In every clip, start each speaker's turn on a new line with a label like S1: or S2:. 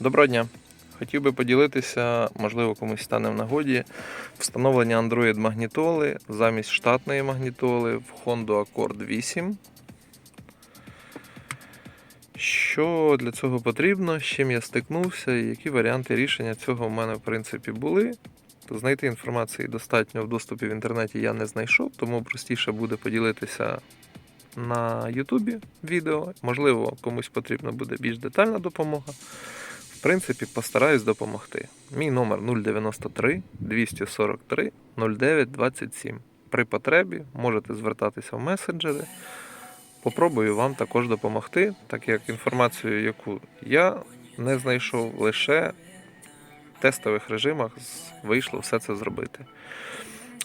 S1: Доброго дня! Хотів би поділитися, можливо, комусь стане в нагоді встановлення Android магнітоли замість штатної магнітоли в Honda Accord 8. Що для цього потрібно, з чим я стикнувся і які варіанти рішення цього в мене в принципі були. То знайти інформації достатньо в доступі в інтернеті я не знайшов, тому простіше буде поділитися на Ютубі відео. Можливо, комусь потрібна буде більш детальна допомога. Принципі, постараюсь допомогти. Мій номер 093 243 09 27. При потребі можете звертатися в месенджери. Попробую вам також допомогти, так як інформацію, яку я не знайшов, лише в тестових режимах вийшло все це зробити.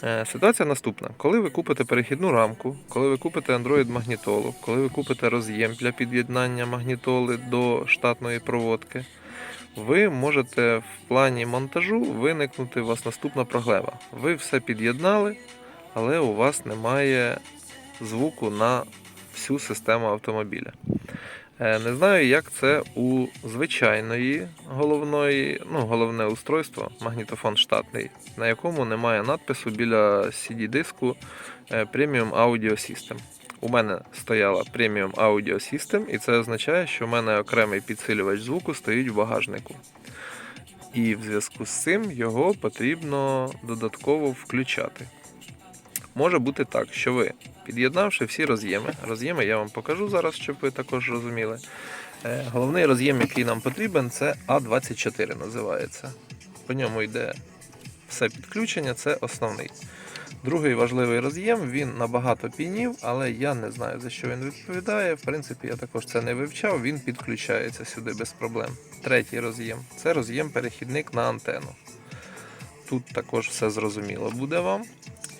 S1: Е, Ситуація наступна: коли ви купите перехідну рамку, коли ви купите Android магнітолу, коли ви купите роз'єм для під'єднання магнітоли до штатної проводки, ви можете в плані монтажу виникнути у вас наступна проблема. Ви все під'єднали, але у вас немає звуку на всю систему автомобіля. Е, Не знаю, як це у звичайної головної, ну, головне устройство, магнітофон штатний, на якому немає надпису біля CD-диску е, Premium Audio System. У мене стояла Premium Audio System, і це означає, що в мене окремий підсилювач звуку стоїть в багажнику. І в зв'язку з цим його потрібно додатково включати. Може бути так, що ви, під'єднавши всі роз'єми, роз'єми я вам покажу зараз, щоб ви також розуміли. Е, Головний роз'єм, який нам потрібен, це А24 називається. По ньому йде все підключення, це основний. Другий важливий роз'єм, він набагато пінів, але я не знаю за що він відповідає. В принципі, я також це не вивчав, він підключається сюди без проблем. Третій роз'єм це роз'єм-перехідник на антенну. Тут також все зрозуміло буде вам.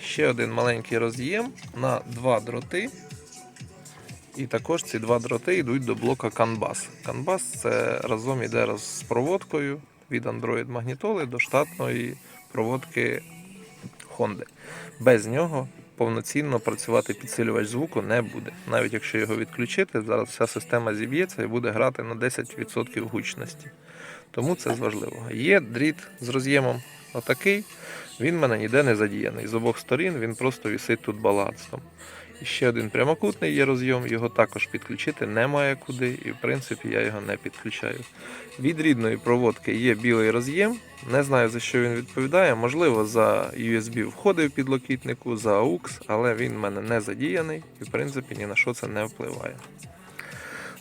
S1: Ще один маленький роз'єм на два дроти. І також ці два дроти йдуть до блока CAN-BUS. CAN-BUS це разом іде з проводкою від Android магнітоли до штатної проводки Honda. Без нього повноцінно працювати підсилювач звуку не буде. Навіть якщо його відключити, зараз вся система зіб'ється і буде грати на 10% гучності. Тому це з важливого. Є дріт з роз'ємом отакий, він мене ніде не задіяний. З обох сторін він просто вісить тут балансом. Ще один прямокутний є роз'єм, його також підключити немає куди, і в принципі я його не підключаю. Від рідної проводки є білий роз'єм. Не знаю за що він відповідає. Можливо, за USB входи в підлокітнику, за AUX, але він в мене не задіяний і в принципі ні на що це не впливає.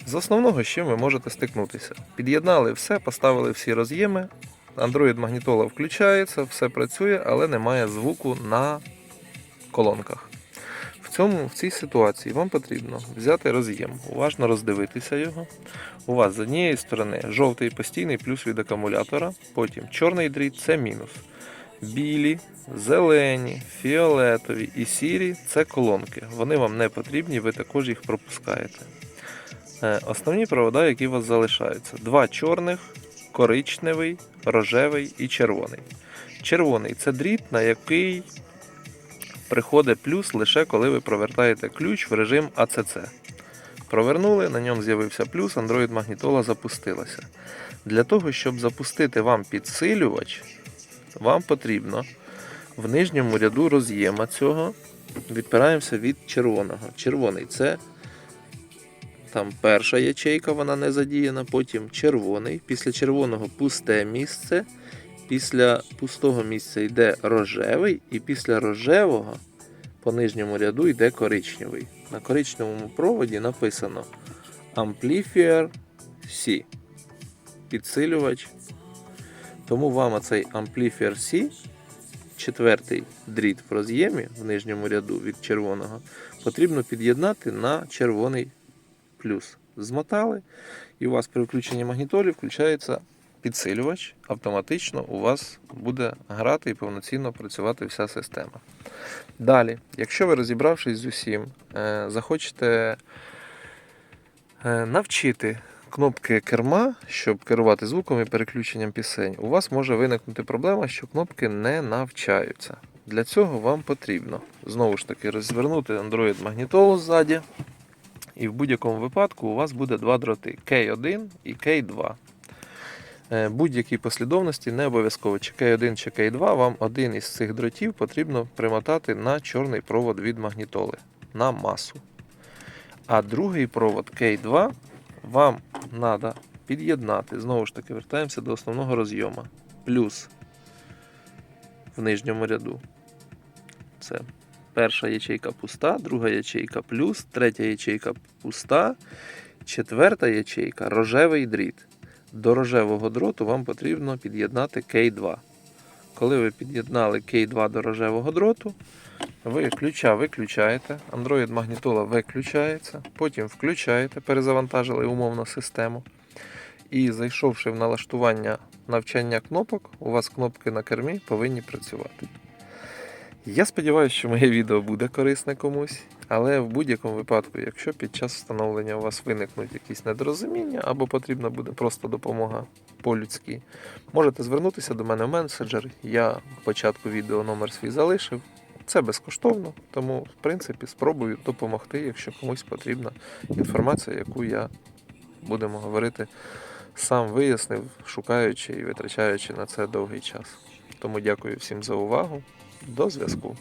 S1: З основного, з чим ви можете стикнутися. Під'єднали все, поставили всі роз'єми. Android магнітола включається, все працює, але немає звуку на колонках. Цьому, в цій ситуації вам потрібно взяти роз'єм, уважно роздивитися його. У вас з однієї сторони жовтий постійний плюс від акумулятора, потім чорний дріт це мінус. Білі, зелені, фіолетові і сірі це колонки. Вони вам не потрібні, ви також їх пропускаєте. Е, Основні провода, які у вас залишаються: два чорних, коричневий, рожевий і червоний. Червоний це дріт, на який приходить плюс лише коли ви провертаєте ключ в режим ACC. Провернули, на ньому з'явився плюс, Android магнітола запустилася. Для того, щоб запустити вам підсилювач, вам потрібно в нижньому ряду роз'єма цього відпираємося від червоного. Червоний це там перша ячейка, вона не задіяна, потім червоний, після червоного пусте місце, після пустого місця йде рожевий, і після рожевого по нижньому ряду йде коричневий. На коричневому проводі написано Amplifier C. Підсилювач. Тому вам оцей Amplifier C, четвертий дріт в роз'ємі в нижньому ряду від червоного, потрібно під'єднати на червоний плюс. Змотали, і у вас при включенні магнітолі включається підсилювач. Автоматично у вас буде грати і повноцінно працювати вся система. Далі, якщо ви розібравшись з усім, е, захочете е, навчити кнопки керма, щоб керувати звуком і переключенням пісень, у вас може виникнути проблема, що кнопки не навчаються. Для цього вам потрібно знову ж таки розвернути Android магнітолу ззаді. І в будь-якому випадку у вас буде два дроти K1 і K2. Е, Будь-якій послідовності не обов'язково чи K1 чи K2, вам один із цих дротів потрібно примотати на чорний провод від магнітоли на масу. А другий провод K2 вам треба під'єднати. Знову ж таки, вертаємося до основного розйома. Плюс в нижньому ряду. Це перша ячейка пуста, друга ячейка плюс, третя ячейка пуста, четверта ячейка рожевий дріт. До рожевого дроту вам потрібно під'єднати K2. Коли ви під'єднали K2 до рожевого дроту, ви ключа виключаєте, Android магнітола виключається, потім включаєте, перезавантажили умовно систему. І зайшовши в налаштування навчання кнопок, у вас кнопки на кермі повинні працювати. Я сподіваюся, що моє відео буде корисне комусь, але в будь-якому випадку, якщо під час встановлення у вас виникнуть якісь недорозуміння або потрібна буде просто допомога по-людськи, можете звернутися до мене в меседжер. Я в початку відео номер свій залишив. Це безкоштовно, тому в принципі спробую допомогти, якщо комусь потрібна інформація, яку я будемо говорити, сам вияснив, шукаючи і витрачаючи на це довгий час. Тому дякую всім за увагу. До зв'язку.